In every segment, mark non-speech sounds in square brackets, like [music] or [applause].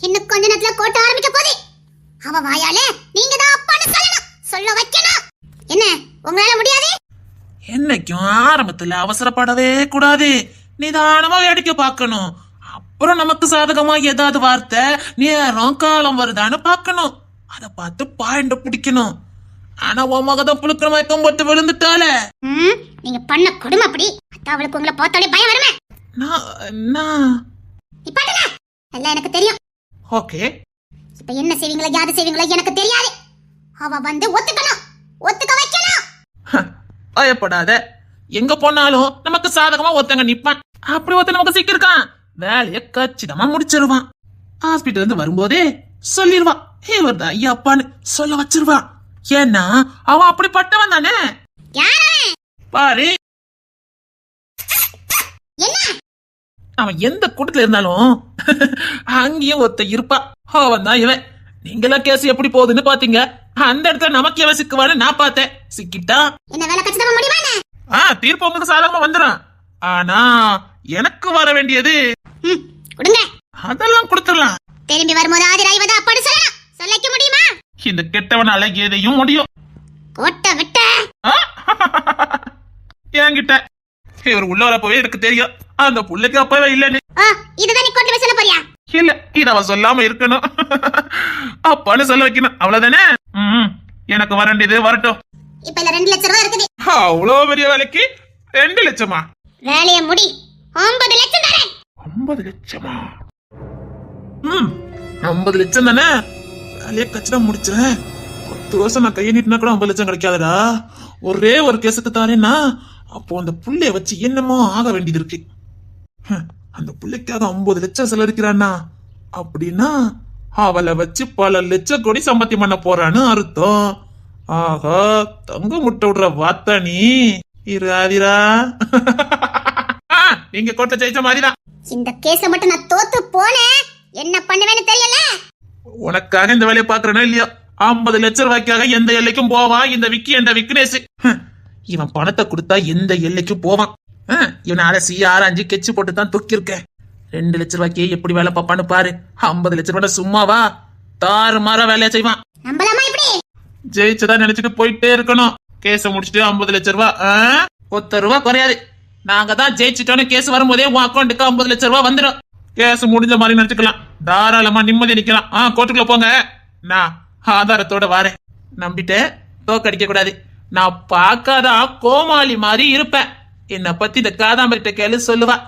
இன்னும் கொஞ்ச நேரத்துல கோட்ட ஆரம்பிக்க போகுது. அவ வாயால நீங்க தான் அப்பான்னு சொல்லணும். சொல்ல வைக்கணும். என்ன? உங்களால முடியாது? என்னைக்கும் ஆரம்பத்துல அவசரப்படவே கூடாது. நிதானமா வேடிக்கை பார்க்கணும். அப்புறம் நமக்கு சாதகமா ஏதாவது வார்த்தை நேரம் காலம் வருதான்னு பார்க்கணும். அத பார்த்து பாயிண்ட பிடிக்கணும். ஆனா உன் மகதான் புழுக்கிற மயக்கம் போட்டு விழுந்துட்டால. நீங்க பண்ண கொடுமை அப்படி. அவளுக்கு உங்களை பார்த்தாலே பயம் வருமே. நான் நான். எல்லாம் எனக்கு தெரியும். ஓகே. இப்ப என்ன செய்வீங்களோ யாது செய்வீங்களோ எனக்கு தெரியாது. அவ வந்து ஒத்துக்கணும். ஒத்துக்க வைக்கணும். பயப்படாத. எங்க போனாலும் நமக்கு சாதகமா ஒருத்தங்க நிப்பான். அப்படி ஒருத்தன் நமக்கு சிக்கிருக்கான். வேலைய கச்சிதமா முடிச்சிருவான். ஹாஸ்பிட்டல் இருந்து வரும்போதே சொல்லிடுவான் இவர் தான் ஐயா அப்பான்னு சொல்ல வச்சிருவான் ஏன்னா அவன் அப்படிப்பட்டவன் தானே? யாரு பாரு. அவன் எந்த கூட்டத்துல இருந்தாலும் அங்கேயும் ஒருத்த இருப்பான் அவன் தான் இவன். நீங்களாம் கேஸ் எப்படி போகுதுன்னு பாத்தீங்க. அந்த இடத்துல நமக்கு எவன் சிக்குவான்னு நான் பார்த்தேன். சிக்கிட்டா? ஆ தீர்ப்பு உங்களுக்கு சாதகமா வந்துடும் ஆனா எனக்கு வர வேண்டியது அதெல்லாம் கொடுத்துடலாம். திரும்பி வரும்போது ஆதிராய் வந்து அப்பான்னு சொல்லணும் சொல்லிக்க முடியுமா? இந்த கெட்டவனால எதையும் முடியும். கோட்டை விட்ட? என்கிட்ட. இவர் உள்ள வரப்போவே எனக்கு தெரியும். அந்த புள்ளைக்கு அப்பவே இல்லைன்னு. இதுதான் நீ சொல்ல போறியா? இல்ல இத அவ சொல்லாம இருக்கணும். அப்பான்னு சொல்ல வைக்கணும். அவ்வளவுதானே? ம், எனக்கு வர வேண்டியது வரட்டும். இப்ப இல்ல ரெண்டு லட்சம் ரூபாய் இருக்குது. அவ்வளோ பெரிய வேலைக்கு ரெண்டு லட்சமா? வேலைய முடி. ஒன்பது லட்சம் தரேன் ஐம்பது லட்சமா? ம் ஐம்பது லட்சம் தானே? வேலையை கச்சிதம் முடிச்சிடறேன் பத்து வருஷம் நான் கையை நீட்டினா கூட ஐம்பது லட்சம் கிடைக்காதடா. ஒரே ஒரு கேஸுக்கு தானேன்னா அப்போ அந்த புள்ளைய வச்சு என்னமோ ஆக வேண்டியது இருக்கு அந்த புள்ளைக்காக ஐம்பது லட்சம் செலவழிக்கிறான்னா அப்படின்னா அவளை வச்சு பல லட்சம் கோடி சம்பாத்தியம் பண்ண போறான்னு அர்த்தம். ஆஹா தங்க முட்டை விடுற வாத்தா நீ. இரு ஆதிரா. நீங்க கோட்டை ஜெயிச்ச மாதிரிதான் இந்த கேஸ மட்டும் நான் தோத்து போனேன் என்ன பண்ணுவேன்னு தெரியல. உனக்காக இந்த வேலையை பாக்குறேனோ இல்லையோ? ஐம்பது லட்சம் ரூபாய்க்காக எந்த எல்லைக்கும் போவான் இந்த விக்கி என்ற விக்னேஷ். இவன் பணத்தை கொடுத்தா எந்த எல்லைக்கும் போவான். இவனை அலசி ஆராய்ஞ்சு கெச்சு போட்டு தான் தொக்கிருக்கேன் ரெண்டு லட்ச ரூபாய்க்கு எப்படி வேலை பார்ப்பான்னு பாரு. ஐம்பது லட்ச ரூபாய் சும்மாவா? தாறு மாற வேலையை செய்வான். ஜெயிச்சதா நினைச்சிட்டு போயிட்டே இருக்கணும். கேஸ முடிச்சிட்டு ஐம்பது லட்ச ரூபாய் ஆ? ஒத்த ரூபா குறையாது. நாங்க தான் ஜெயிச்சிட்டோன்னு கேஸ் வரும்போதே உன் அக்கௌண்ட்டுக்கு ஐம்பது லட்ச ரூபாய் வந்துடும் கேஸ் முடிஞ்ச மாதிரி நினைச்சுக்கலாம். தாராளமா நிம்மதி நிக்கலாம். ஆ கோர்ட்டுக்குள்ள போங்க. நான் ஆதாரத்தோட வரேன். நம்பிட்டு தோக்கடிக்க கூடாது நான் பார்க்காத கோமாளி மாதிரி இருப்பேன். என்னை பத்தி இந்த காதாம்பரிட்ட கேளு சொல்லுவா.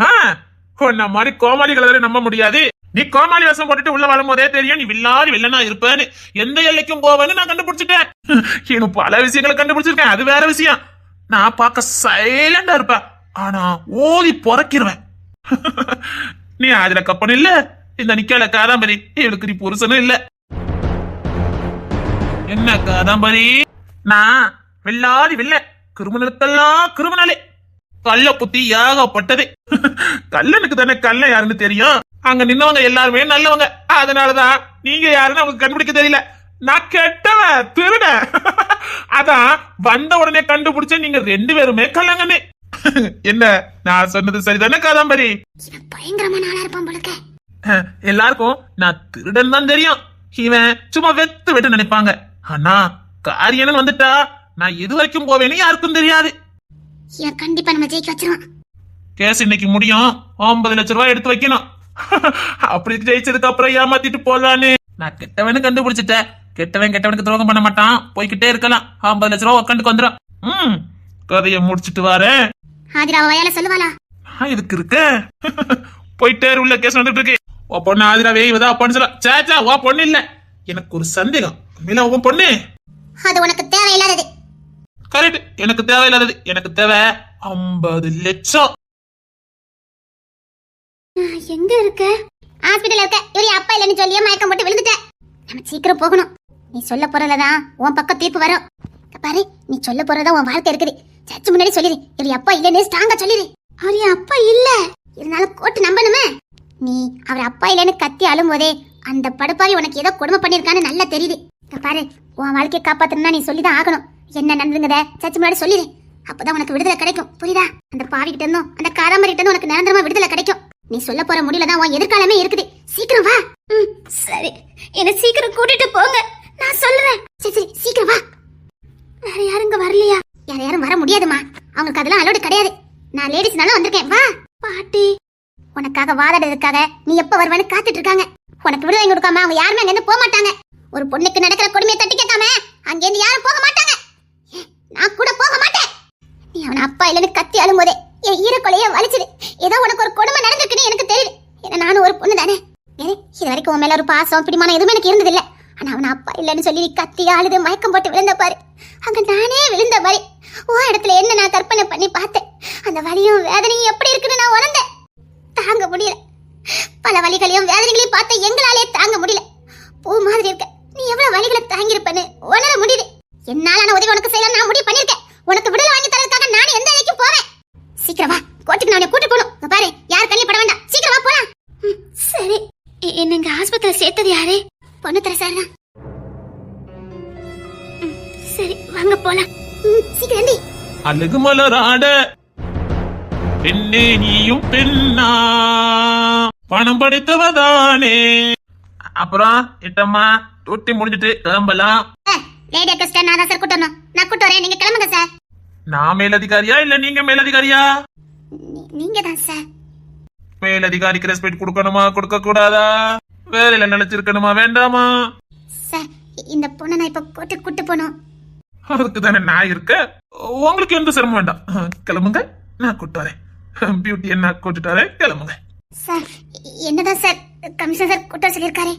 ஆ, உன்ன மாதிரி கோமாளிகளை நம்ப முடியாது. நீ கோமாளி வேஷம் போட்டுட்டு உள்ள வரும்போதே தெரியும் நீ வில்லாதி வில்லனா இருப்பேன்னு. எந்த எல்லைக்கும் போவேன்னு நான் கண்டுபிடிச்சிட்டேன். இன்னும் பல விஷயங்களை கண்டுபிடிச்சிருக்கேன். அது வேற விஷயம். நான் பார்க்க சைலண்டா இருப்பேன். ஆனா ஓதி பொறக்கிருவேன். நீ அதுல கப்பன் இல்ல. இந்த நிக்கல காதாம்பரி. இவளுக்கு நீ புருஷனும் இல்ல. என்ன காதாம்பரி? நான் வில்லாதி வில்ல கிரிமினலுக்கெல்லாம் கிரிமினலே கள்ள புத்தி ஏகப்பட்டது. [laughs] கல்லனுக்கு தானே கல்ல யாருன்னு தெரியும்? அங்க நின்னவங்க எல்லாருமே நல்லவங்க. அதனாலதான் நீங்க யாருன்னு அவங்க கண்டுபிடிக்க தெரியல. நான் கெட்டவன் திருட. [laughs] அதான் வந்த உடனே கண்டுபிடிச்ச நீங்க ரெண்டு பேருமே கல்லங்கன்னு [laughs] என்ன நான் சொன்னது சரிதானே காதாம்பரி? எல்லாருக்கும் நான் திருடன் தான் தெரியும். இவன் சும்மா வெத்து வெட்டு நினைப்பாங்க. ஆனா காரியன்னு வந்துட்டா நான் எது வரைக்கும் போவேன்னு யாருக்கும் தெரியாது. இவன் கண்டிப்பா நம்ம ஜெயிக்க வச்சிருவான் கேஸ் இன்னைக்கு முடியும். ஐம்பது லட்ச ரூபாய் எடுத்து வைக்கணும். [laughs] அப்படி ஜெயிச்சதுக்கு அப்புறம் ஏமாத்திட்டு போலான்னு. நான் கெட்டவனு கண்டுபிடிச்சிட்டேன். கெட்டவன் கெட்டவனுக்கு துரோகம் பண்ண மாட்டான். போய்கிட்டே இருக்கலாம். ஐம்பது லட்ச ரூபாய் உட்காந்துக்கு வந்துடும் ம் கதையை முடிச்சிட்டு வரேன். ஆதிரா வாயால சொல்லுவாளா? நான் இதுக்கு இருக்க? [laughs] போயிட்டே உள்ள கேஸ் வந்துட்டு இருக்கு. ஓ பொண்ணு ஆதிராவே இவதான் பொண்ணு சொல்ல. சேச்சா ஓ பொண்ணு இல்ல. எனக்கு ஒரு சந்தேகம். உன் பொண்ணு? அது உனக்கு தேவையில்லாதது. கரெக்ட் எனக்கு தேவையில்லாதது. எனக்கு தேவை ஐம்பது லட்சம். எங்க இருக்க? ஹாஸ்பிடல்ல இருக்க. இவரு அப்பா இல்லைன்னு சொல்லியே மயக்கம் போட்டு விழுந்துட்டேன் நம்ம சீக்கிரம் போகணும். நீ சொல்ல போறதுலதான் உன் பக்கம் தீர்ப்பு வரும். பாரு நீ சொல்ல போறதா உன் வாழ்க்கை இருக்குது. சர்ச்சு முன்னாடி சொல்லிடு இவரு அப்பா இல்லைன்னு ஸ்ட்ராங்கா சொல்லிடு அவர் அப்பா இல்ல. இருந்தாலும் கோர்ட்டு நம்பணுமே. நீ அவர் அப்பா இல்லைன்னு கத்தி அழும்போதே அந்த படுப்பாவி உனக்கு ஏதோ கொடுமை பண்ணிருக்கான்னு நல்லா தெரியுது. பாரு உன் வாழ்க்கையை காப்பாத்தணும்னா நீ சொல்லிதான் ஆகணும். என்ன நடந்துங்கத சச்சு முன்னாடி சொல்லிடு அப்பதான் உனக்கு விடுதலை கிடைக்கும். புரியுதா? அந்த பாவி கிட்ட இருந்தும் அந்த காதாமரி கிட்ட இருந்தும் உனக்கு நிரந்தரமா விடுதலை கிடைக்கும். நீ சொல்ல போற முடியல தான் உன் எதிர்காலமே இருக்குது. சீக்கிரம் வா. சரி. என்ன சீக்கிரம் கூட்டிட்டு போங்க. நான் சொல்றேன். சரி சரி. சீக்கிரம் வா. வேற யாரும் இங்க வரலையா? யார யாரும் வர முடியாதுமா அவங்களுக்கு அதெல்லாம் அலோடு கிடையாது. நான் லேடிஸ்னால வந்திருக்கேன். வா. பாட்டி. உனக்காக வாதாடுறதுக்காக நீ எப்ப வருவேன்னு காத்துட்டு இருக்காங்க. உனக்கு விடுதலை கொடுக்காம அவங்க யாருமே அங்க இருந்து போக மாட்டாங்க. ஒரு பொண்ணுக்கு நடக்கிற கொடுமையை தட்டி கேட்காம அங்கேருந்து யாரும் போக மாட்டாங்க. நான் கூட போக மாட்டேன். நீ அவன் அப்பா இல்லைன்னு கத்தி அழும்போதே என் ஈரக்கொலைய வலிச்சுது. ஏதோ உனக்கு ஒரு கொடுமை நடந்திருக்குன்னு எனக்கு தெரியுது. ஏன்னா நானும் ஒரு பொண்ணு தானே இது வரைக்கும் உன் மேல ஒரு பாசம் பிடிமானம் எதுவுமே எனக்கு இருந்தது இல்ல ஆனா அவன் அப்பா இல்லைன்னு சொல்லி நீ கத்தி அழுது மயக்கம் போட்டு விழுந்த பாரு. அங்க நானே விழுந்த மாதிரி. ஓ இடத்துல என்ன நான் கற்பனை பண்ணி பார்த்தேன். அந்த வலியும் வேதனையும் எப்படி இருக்குன்னு நான் உணர்ந்தேன். தாங்க முடியல. பல வழிகளையும் வேதனைகளையும் பார்த்து எங்களாலே தாங்க முடியல. பூ மாதிரி இருக்க. நீ எவ்வளவு வழிகளை தாங்கியிருப்பன்னு? உணர முடியுது. என்னாலான உதவி உனக்கு செய்யலாம் நான் முடிவு பண்ணிருக்கேன் உனக்கு விடுதலை வாங்கி தரதுக்காக நான் எந்த வேலைக்கும் போவேன். சீக்கிரமா கோட்டுக்கு நான் கூட்டு போகணும். பாரு யார் கண்ணில் பட வேண்டாம். சீக்கிரமா போலாம். சரி. என்ன இங்க ஆஸ்பத்திரி சேர்த்தது யாரு? பொண்ணு தர சார் தான் சரி வாங்க போலாம். சீக்கிரம் அழகு மலராட பெண்ணே நீயும் பெண்ணா. பணம் படைத்தவதானே. அப்புறம் எட்டம்மா. தொட்டி முடிஞ்சிட்டு கிளம்பலாம். லேடி அக்கஸ்டர் நான் தான் சார் கூட்டு வரணும் நான் கூட்டு வரேன். நீங்க கிளம்புங்க சார் நான் மேலதிகாரியா இல்ல நீங்க மேலதிகாரியா? நீங்க தான் சார் மேலதிகாரிக்கு ரெஸ்பெக்ட் கொடுக்கணுமா? கொடுக்க கூடாதா வேலையில நினைச்சிருக்கணுமா வேண்டாமா? சார் இந்த பொண்ணை நான் இப்ப கோட்டுக்கு கூட்டு போகணும். அதுக்கு தானே நான் இருக்க உங்களுக்கு எந்த சிரமம் வேண்டாம். கிளம்புங்க. நான் கூட்டு வரேன். பியூட்டி என்ன கூட்டிட்டு வரேன். கிளம்புங்க. சார் என்னதான் சார் கமிஷனர் சார் கூட்ட சொல்லியிருக்காரு.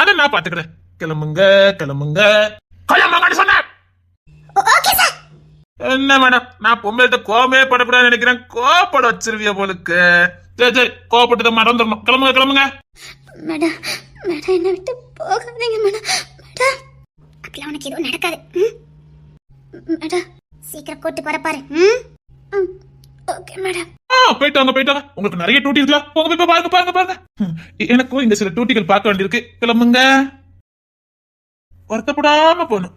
அதை நான் பாத்துக்கிறேன் கிளம்புங்க கிளம்புங்க. கிளம்புங்கன்னு சொன்னேன் ஓ- ஓகே சார் என்ன மேடம் நான் பொம்பளைகிட்ட கோபமே படக்கூடாதுன்னு நினைக்கிறேன். கோபப்பட வச்சிருவிய போலுக்கு. சரி சரி கோபப்பட்டதை மறந்துடணும் கிளம்புங்க கிளம்புங்க. மேடம் மேடம் என்ன விட்டு போகாதீங்க மேடம். மேடம் அப்படிலாம் உனக்கு எதுவும் நடக்காது? மேடம் சீக்கிரம் கூட்டு போற பாரு ஓகே மேடம். உங்களுக்கு நிறைய டூட்டி இருக்குல்ல? போங்க போய் பாருங்க பாருங்க பாருங்க. எனக்கும் இங்க சில டூட்டிகள் பார்க்க வேண்டியிருக்கு. கிளம்புங்க. வருத்தப்படாம போகணும்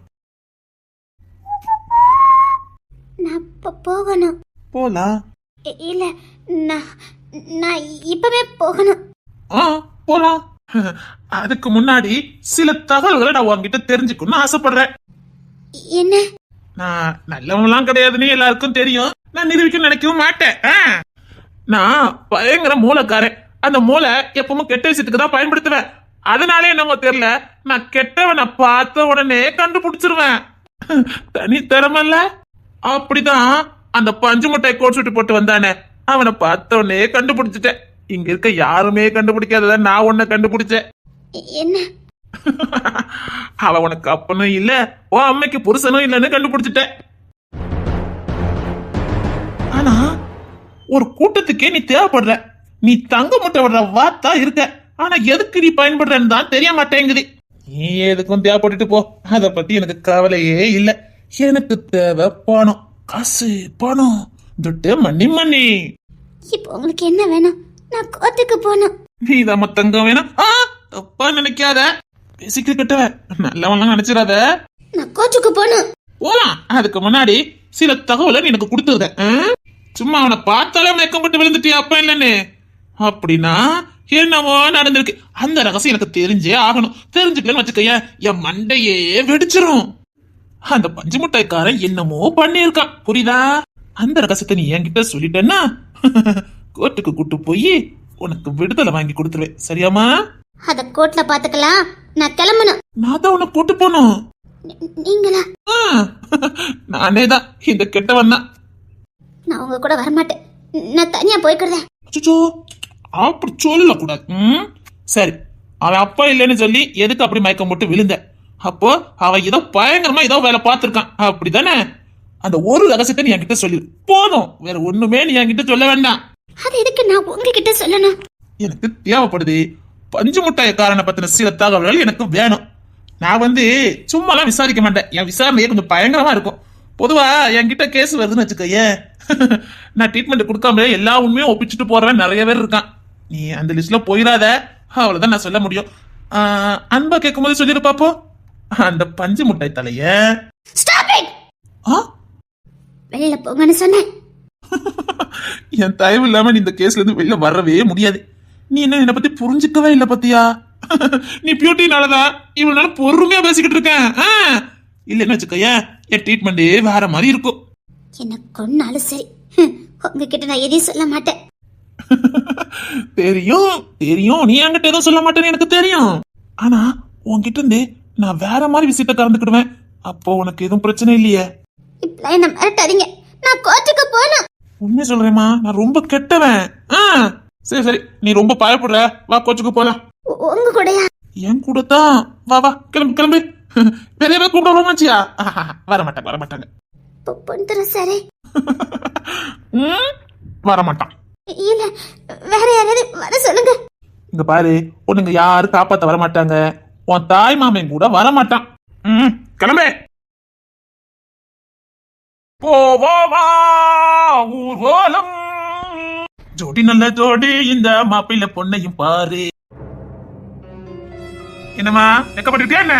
நான் போகணும். போலாம் இல்ல நான் நான் இப்பவே போகணும். ஆ போலாம் அதுக்கு முன்னாடி சில தகவல்களை நான் உங்ககிட்ட தெரிஞ்சுக்கணும்னு ஆசைப்படுறேன். என்ன? நான் நல்லவங்களாம் கிடையாதுன்னு எல்லாருக்கும் தெரியும். நான் நிரூபிக்க நினைக்கவும் மாட்டேன். நான் பயங்கர மூளைக்காரன். அந்த மூளை எப்பவும் கெட்ட விஷயத்துக்கு தான் பயன்படுத்துவேன். அதனாலே என்னமோ தெரியல நான் கெட்டவனை பார்த்த உடனே கண்டுபிடிச்சிருவேன். தனி திறமல்ல? அப்படிதான் அந்த பஞ்சு முட்டை கோட் சுட்டி போட்டு வந்தானே. அவனை பார்த்த உடனே கண்டுபிடிச்சிட்டேன். இங்க இருக்க யாருமே கண்டுபிடிக்காதத நான் உன்னை கண்டுபிடிச்சேன். என்ன? அவ உனக்கு அப்பனும் இல்ல உன் அம்மைக்கு புருஷனும் இல்லைன்னு கண்டுபிடிச்சிட்டேன். ஆனா ஒரு கூட்டத்துக்கே நீ தேவைப்படுற. நீ தங்க முட்டை விடுற வாத்தா இருக்க. ஆனா எதுக்கு நீ பயன்படுறன்னு தான் தெரிய மாட்டேங்குது. நீ எதுக்கும் தேவைப்பட்டுட்டு போ. அத பத்தி எனக்கு கவலையே இல்ல. எனக்கு தேவை பணம். காசு பணம். துட்டு மண்ணி மண்ணி. இப்போ உங்களுக்கு என்ன வேணும்? நான் கோர்ட்டுக்கு போகணும். நீ தான் தங்கம் வேணும். தப்பா நினைக்காத. பேசிக்கிட்டு கிட்டவ நல்லவன்லாம் நினைச்சிடாத. நான் கோர்ட்டுக்கு போகணும். போலாம். அதுக்கு முன்னாடி சில தகவலை நீ எனக்கு கொடுத்துருக்க சும்மா அவனை பார்த்தாலே மயக்கப்பட்டு விழுந்துட்டியா அப்ப இல்லன்னு அப்படின்னா என்னவோ நடந்திருக்கு. அந்த ரகசியம் எனக்கு தெரிஞ்சே ஆகணும். தெரிஞ்சுக்கலன்னு வச்சுக்கோயேன் என் மண்டையே வெடிச்சிரும். அந்த பஞ்சு முட்டைக்காரன் என்னமோ பண்ணியிருக்கான். புரியுதா? அந்த ரகசியத்தை நீ என்கிட்ட சொல்லிட்டேன்னா [laughs] கோர்ட்டுக்கு கூட்டு போய் உனக்கு விடுதலை வாங்கி கொடுத்துருவேன். சரியாமா அத கோர்ட்ல பாத்துக்கலாம். நான் கிளம்பணும். நான் தான் உன்னை கூட்டு போனோம் நீங்களா? [laughs] நானே தான் இந்த கெட்டவன் தான். நான் உங்க கூட வரமாட்டேன். நான் தனியா போய்க்கிறதேன் அச்சோ அப்படி சொல்லக்கூடாது ம்? சரி. அவன் அப்பா இல்லைன்னு சொல்லி எதுக்கு அப்படி மயக்கம் போட்டு விழுந்த? அப்போ அவன் ஏதோ பயங்கரமா ஏதோ வேலை பார்த்துருக்கான். அப்படிதானே? அந்த ஒரு ரகசியத்தை நீ என்கிட்ட சொல்லி. போதும். வேற ஒண்ணுமே நீ என்கிட்ட சொல்ல வேண்டாம். அது எதுக்கு நான் உங்ககிட்ட சொல்லணும்? எனக்கு தேவைப்படுது. பஞ்சு முட்டாயக்காரனை பத்தின சில தகவல்கள் எனக்கு வேணும். நான் வந்து சும்மாலாம் விசாரிக்க மாட்டேன். என் விசாரணையே கொஞ்சம் பயங்கரமா இருக்கும். பொதுவா என்கிட்ட கேஸ் வருதுன்னு வச்சுக்கோயேன். [laughs] நான் ட்ரீட்மெண்ட் கொடுக்காம எல்லா உண்மையும் ஒப்பிச்சுட்டு போறவன் நிறைய பேர் இருக்கான். நீ அந்த லிஸ்ட்ல போயிடாத. அவ்வளவுதான் நான் சொல்ல முடியும். அன்பா கேட்கும் போது சொல்லிடு பாப்போ அந்த பஞ்சு முட்டாய் தலைய? வெளியில போங்கன்னு சொன்னேன். [laughs] என் தயவு இல்லாம நீ இந்த கேஸ்ல இருந்து வெளில வரவே முடியாது. நீ என்ன என்னை பத்தி புரிஞ்சுக்கவே இல்லை பத்தியா? [laughs] நீ பியூட்டினாலதான் இவ்வளவு நாள் பொறுமையா பேசிக்கிட்டு இருக்கேன்? இல்லைன்னு வச்சுக்கோயேன் என் ட்ரீட்மெண்ட் வேற மாதிரி இருக்கும். என்ன கொன்னாலும் சரி. உங்ககிட்ட நான் எதையும் சொல்ல மாட்டேன். [laughs] தெரியும் தெரியும். நீ என்கிட்ட எதுவும் சொல்ல மாட்டேன்னு எனக்கு தெரியும். ஆனா உன்கிட்ட இருந்து நான் வேற மாதிரி விஷயத்த கலந்துக்கிடுவேன். அப்போ உனக்கு எதுவும் பிரச்சனை இல்லையே. இப்பெல்லாம் என்ன மிரட்டாதீங்க. நான் கோர்ட்டுக்கு போகணும். உண்மை சொல்றேம்மா நான் ரொம்ப கெட்டவன். சரி சரி. நீ ரொம்ப பயப்படுற. வா கோச்சுக்கு போலாம். உங்க கூடயா? என் கூட தான் வா வா கிளம்பு கிளம்பு. [laughs] பெரிய பேர் கூப்பிட மாச்சியா [laughs] வர மாட்டாங்க வர மாட்டாங்க பொன் தர சாரே வர மாட்டான் இல்ல வேற யாராவது வர சொல்லுங்க. இங்க பாரு உன்னுங்க யாரும் காப்பாத்த வர மாட்டாங்க. உன் தாய் மாமன் கூட வர மாட்டான். ம், கிளம்பு. போவோமா ஊர்வலம் ஜோடி நல்ல ஜோடி இந்த மாப்பிள்ள பொண்ணையும் பாரு. என்னம்மா வெக்கப்பட்டுட்டியா என்ன?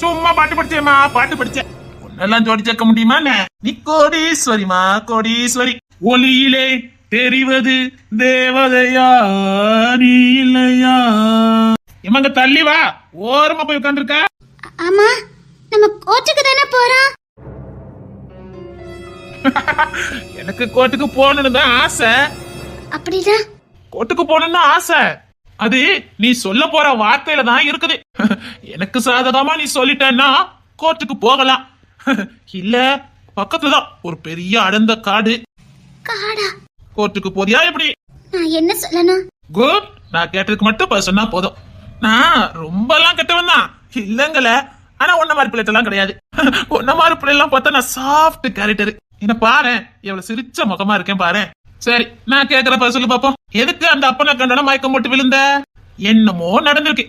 சும்மா பாட்டு படிச்சேம்மா பாட்டு படிச்சேன். உன்னெல்லாம் ஜோடி சேர்க்க முடியுமா என்ன? நீ கோடீஸ்வரிமா கோடீஸ்வரி. ஒளியிலே தெரிவது தேவதையா நீ இல்லையா இவங்க தள்ளி வா. ஓரமா போய் உட்காந்துருக்க ஆமா நம்ம கோர்ட்டுக்கு தானே போறோம். எனக்கு கோர்ட்டுக்கு போகணும்னு தான் ஆசை. அப்படின்னா கோர்ட்டுக்கு போகணும்னு ஆசை. அது நீ சொல்ல போற வார்த்தையில தான் இருக்குது. எனக்கு சாதகமா நீ சொல்லிட்டேன்னா கோர்ட்டுக்கு போகலாம். இல்ல பக்கத்துல தான் ஒரு பெரிய அடர்ந்த காடு. காடா? கோர்ட்டுக்கு போறியா எப்படி? நான் என்ன சொல்லணும்? குட் நான் கேட்டதுக்கு மட்டும் பதில் சொன்னா போதும். நான் ரொம்பலாம் கெட்டவன் தான் இல்லங்கல ஆனா உன்ன மாதிரி பிள்ளைலாம் கிடையாது. உன்ன மாதிரி பிள்ளைலாம் பார்த்தா நான் சாஃப்ட் கேரக்டர் என்ன பாரு எவ்வளவு சிரிச்ச முகமா இருக்கேன் பாரு. சரி நான் கேக்குற பதில் சொல்லு பாப்போம். எதுக்கு அந்த அப்பனை கண்டன மயக்கம் போட்டு விழுந்த? என்னமோ நடந்திருக்கு.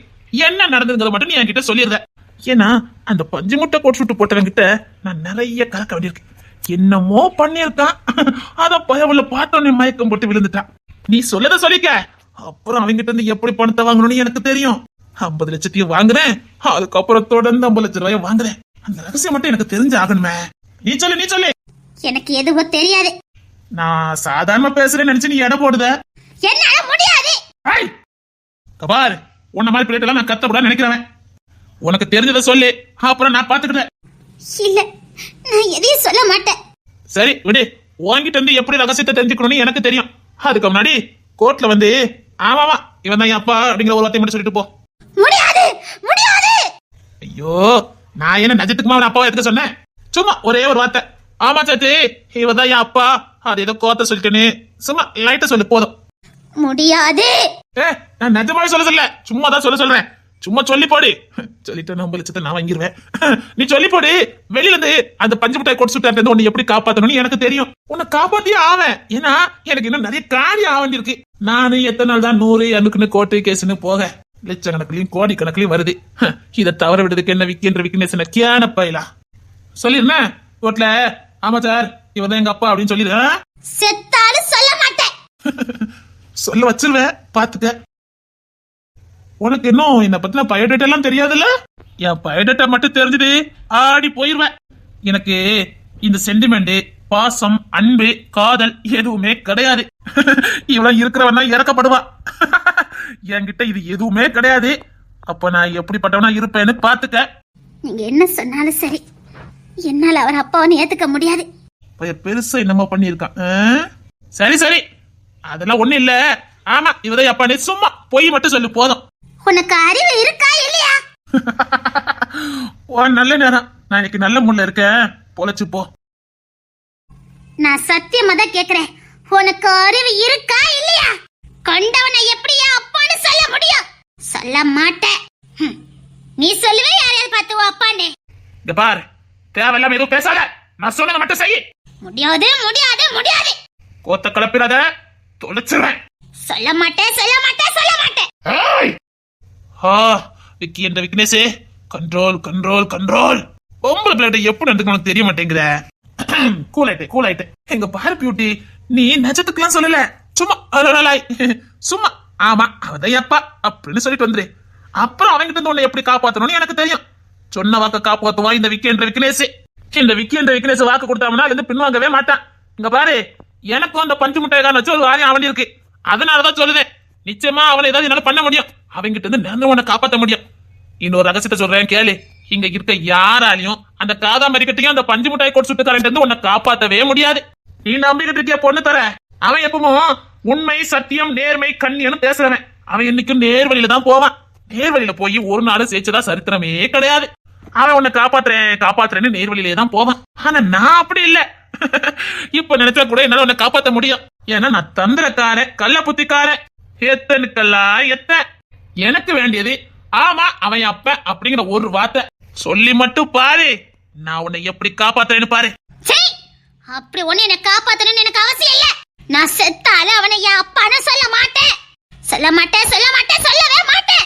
என்ன நடந்ததுங்கிறத மட்டும் நீ என்கிட்ட சொல்லிடுற ஏன்னா அந்த பஞ்சு முட்டை கோட் சுட்டு போட்டவங்கிட்ட நான் நிறைய கலக்க வேண்டியிருக்கு. என்னமோ பண்ணியிருக்கான். அத பயவுள்ள பார்த்தோன்னே மயக்கம் போட்டு விழுந்துட்டான். நீ சொல்லத சொல்லிக்க. அப்புறம் அவங்கிட்ட இருந்து எப்படி பணத்தை வாங்கணும்னு எனக்கு தெரியும். ஐம்பது லட்சத்தையும் வாங்குறேன். அதுக்கப்புறம் தொடர்ந்து ஐம்பது லட்சம் ரூபாய் வாங்குறேன். அந்த ரகசியம் மட்டும் எனக்கு தெரிஞ்சு ஆகணுமே நீ சொல்லு நீ சொல்லு. எனக்கு எதுவும் தெரியாது. நான் சாதாரண பேசுறேன்னு நினைச்சு நீ எடை போடுத. என்னால முடியாது! கபார் உன்ன மாதிரி பிள்ளைகள் நான் கத்தப்பட நினைக்கிறவன். உனக்கு தெரிஞ்சதை சொல்லு. அப்புறம் நான் பாத்துக்கிட்டேன் இல்ல. நான் எதையும் சொல்ல மாட்டேன். சரி விடு. உன்கிட்ட இருந்து எப்படி ரகசியத்தை தெரிஞ்சுக்கணும்னு எனக்கு தெரியும். அதுக்கு முன்னாடி கோர்ட்ல வந்து ஆமாமா இவன் தான் அப்பா அப்படிங்கிற ஒரு வார்த்தை மட்டும் சொல்லிட்டு போ. முடியாது முடியாது. ஐயோ நான் என்ன நஜத்துக்குமா அவன் அப்பாவை எதுக்கு சொன்னேன்? சும்மா ஒரே ஒரு வார்த்தை. ஆமா சாச்சி இவன் தான் என் அப்பா. அது ஏதோ கோத்த சொல்லிட்டேன்னு. சும்மா லைட்டா சொல்லு போதும். முடியாது. ஏ நான் நிஜமாவே சொல்ல சொல்ல சும்மா தான் சொல்ல சொல்றேன். சும்மா சொல்லி போடு. சொல்லிட்டு நம்ம லட்சத்தை நான் வாங்கிருவேன். நீ சொல்லி போடு. வெளியில இருந்து அந்த பஞ்சு மிட்டாய் கொட்டு சுட்டாட்டு இருந்து உன்னை எப்படி காப்பாத்தணும்னு எனக்கு தெரியும். உன்னை காப்பாத்தியே ஆவேன். ஏன்னா எனக்கு இன்னும் நிறைய காரியம் ஆக வேண்டியிருக்கு. நானு எத்தனை நாள் தான் நூறு எனக்குன்னு கோட்டை கேஸ்னு போக லட்சக்கணக்கிலையும் கோடி கணக்கிலையும் வருது இதை தவற விடுறதுக்கு என்ன விக்கின்ற விக்னேஷ் கேன பயிலா? சொல்லிருந்தேன் கோர்ட்ல. ஆமா சார். இவன் தான் எங்க அப்பா அப்படின்னு சொல்லிடு செத்தாலும் சொல்ல மாட்டேன். சொல்ல வச்சிருவேன். பாத்துக்க. உனக்கு இன்னும் என்ன பத்தின பயோடேட்டா எல்லாம் தெரியாதுல்ல? என் பயோடேட்டா மட்டும் தெரிஞ்சது ஆடி போயிருவேன். எனக்கு இந்த சென்டிமெண்ட் பாசம் அன்பு காதல் எதுவுமே கிடையாது. இவ்வளவு இருக்கிறவன் இறக்கப்படுவா. என்கிட்ட இது எதுவுமே கிடையாது. அப்ப நான் எப்படிப்பட்டவனா இருப்பேன்னு பாத்துக்க நீங்க என்ன சொன்னாலும் சரி. என்னால அவர் அப்பாவை ஏத்துக்க முடியாது. பையன் பெருசா என்னமோ பண்ணியிருக்கான்? சரி சரி. அதெல்லாம் ஒண்ணு இல்ல. ஆமா இவதான் அப்பா. நீ சும்மா பொய் மட்டும் சொல்லு போதும். உனக்கு அறிவு இருக்கா இல்லையா? [laughs] ஓ நல்ல நேரம். நான் இன்னைக்கு நல்ல முள்ள இருக்கேன். பொழைச்சு போ. நான் சத்தியமா தான் கேக்குறேன். உனக்கு அறிவு இருக்கா இல்லையா? கண்டவனை எப்படியா அப்பான்னு சொல்ல முடியும்? சொல்ல மாட்டேன். நீ சொல்லுவே யாரையாவது பார்த்து அப்பான்னு. இங்க பாரு. தேவையில்லாம எதுவும் பேசாத. நான் சொன்னதை மட்டும் செய். முடியாது முடியாது முடியாது. கோத்த கிளப்பிடாத தொலைச்சிருவேன். சொல்ல மாட்டேன் சொல்ல மாட்டேன் சொல்ல மாட்டேன். ஹா ஆ விக்கி என்ற விக்னேஷே கண்ட்ரோல் கண்ட்ரோல் கண்ட்ரோல் பொம்பளை பிள்ளைகிட்ட எப்படி நடந்துக்க உனக்கு தெரிய மாட்டேங்கிற கூல் [clears throat] ஆயிட்டு கூல் ஆயிட்டு எங்க பாரு பியூட்டி நீ நஜத்துக்குலாம் சொல்லல. சும்மா அலறலாய். [laughs] சும்மா ஆமா அவதான் அப்பா அப்படின்னு சொல்லிட்டு வந்துரு. அப்புறம் அவங்கிட்ட இருந்து உன்னை எப்படி காப்பாத்தணும்னு எனக்கு தெரியும். சொன்ன வாக்க காப்பாத்துவா இந்த விக்கி என்ற விக்னேஷ் இந்த விக்கி என்ற விக்னேஷ் வாக்கு கொடுத்தாமனா இருந்து பின்வாங்கவே மாட்டான். இங்க பாரு எனக்கும் அந்த பஞ்சு முட்டையக்காரன் வச்சு ஒரு வாரியம் அவன் இருக்கு அதனாலதான் சொல்லுதேன். நிச்சயமா அவனை ஏதாவது என்னால பண்ண முடியும். அவங்கிட்ட இருந்து நான் உன்னை காப்பாற்ற முடியும். இன்னொரு ரகசியத்தை சொல்றேன் கேளு. இங்க இருக்க யாராலையும் அந்த காதாமரி கட்டியும் அந்த பஞ்சு மிட்டாய் கொடு சுட்டுக்காரன் இருந்து உன்னை காப்பாத்தவே முடியாது. நீ நம்பிக்கிட்டு இருக்கிய பொண்ணு தர. அவன் எப்பவும் உண்மை சத்தியம் நேர்மை கண்ணியன்னு பேசுறவன். அவன் என்னைக்கும் நேர்வழியில தான் போவான். நேர்வழியில போய் ஒரு நாள் சேர்ச்சதா சரித்திரமே கிடையாது. அவன் உன்னை காப்பாத்துறேன் காப்பாத்துறேன்னு நேர்வழியிலே தான் போவான். ஆனா நான் அப்படி இல்ல. [laughs] இப்ப நினைச்சா கூட என்னால உன்னை காப்பாத்த முடியும். ஏன்னா நான் தந்திரக்காரன் கள்ள புத்திக்காரன் எத்தனுக்கல்லா எத்த? எனக்கு வேண்டியது. ஆமா அவன் அப்ப அப்படிங்கிற ஒரு வார்த்தை. சொல்லி மட்டும் பாரு. நான் உன்னை எப்படி காப்பாத்துறேன்னு பாரு. அப்படி ஒண்ணு என்ன காப்பாத்தணும்னு எனக்கு அவசியம் இல்ல. நான் செத்தாலும் அவனை என் அப்பான்னு சொல்ல மாட்டேன். சொல்ல மாட்டேன் சொல்ல மாட்டேன் சொல்லவே மாட்டேன்.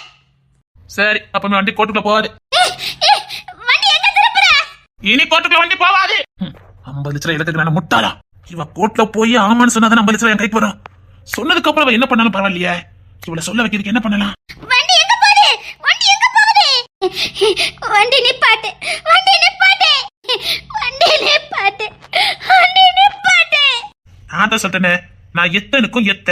சரி அப்ப வண்டி கோட்டுக்குள்ள வண்டி எங்க திருப்புற? இனி கோட்டுக்குள்ள வண்டி போகாது. ஐம்பது லட்சம் இடத்துக்கு நான் முட்டாளா? இவ கோட்ல போய் ஆமான்னு சொன்னாதான் ஐம்பது லட்சம் என் கைக்கு வரும்? சொன்னதுக்கு அப்புறம் என்ன பண்ணாலும் பரவாயில்லையே. இவளை சொல்ல வைக்கிறதுக்கு என்ன பண்ணலாம்? வண்டி எங்க போகுது? வண்டி எங்க போகுது? வண்டி நிப்பாட்டு. வண்டி நிப்பாட்டு. வண்டி நிப்பாட்டு. வண்டி நிப்பாட்டு. நான் தான் சொல்றேனே. நான் எத்தனுக்கும் எத்த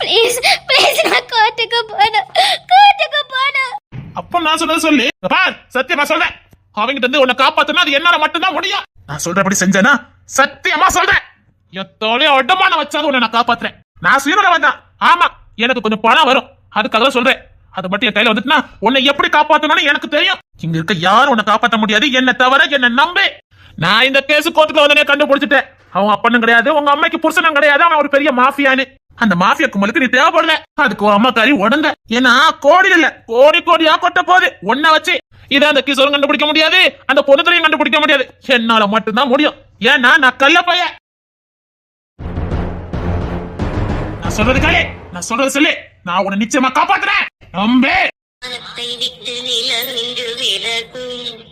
ப்ளீஸ் ப்ளீஸ் நான் கோர்ட்டுக்கு போகணும். கோர்ட்டுக்கு போகணும். அப்ப நான் சொன்னது சொல்லி. பார் சத்தியமா சொல்றேன். அவங்கிட்ட இருந்து உன்னை காப்பாத்தனா அது என்னால மட்டும்தான் முடியும். நான் சொல்றபடி செஞ்சேனா சத்தியமா சொல்றேன். எத்தோடைய ஒட்டமான வச்சாலும் உன்னை நான் காப்பாத்துறேன். நான் சுயநல வந்தான் ஆமா எனக்கு கொஞ்சம் பணம் வரும். அதுக்காக தான் சொல்றேன். அது மட்டும் என் கையில வந்துட்டுனா உன்னை எப்படி காப்பாத்தணும்னு எனக்கு தெரியும். இங்க இருக்க யாரும் உன்னை காப்பாற்ற முடியாது. என்ன தவிர என்ன நம்பி. நான் இந்த கேஸ் கோர்ட்டுக்கு வந்தனே கண்டுபிடிச்சிட்டேன். அவன் அப்பனும் கிடையாது உங்க அம்மைக்கு புருஷனும் கிடையாது. அவன் ஒரு பெரிய மாஃபியானு அந்த மாஃபியா கும்பலுக்கு நீ தேவைப்படல. அதுக்கு அம்மா கறி உடந்த. ஏன்னா கோடி இல்ல கோடி கோடியா கொட்ட போகுது. ஒன்ன வச்சு. இதை அந்த கிஷோரும் கண்டுபிடிக்க முடியாது. அந்த பொண்ணுத்தையும் கண்டுபிடிக்க முடியாது. என்னால மட்டும்தான் முடியும். ஏன்னா நான் கல்ல பையன். நான் சொல்றது காலே நான் சொல்றது சொல்லு. நான் உன்னை நிச்சயமா காப்பாத்துறேன். நம்பே. மரத்தை விட்டு நிலருந்து விலகும்.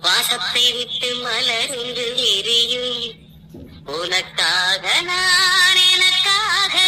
வாசத்தை விட்டு மலருந்து எரியும். உனக்காக நான் எனக்காக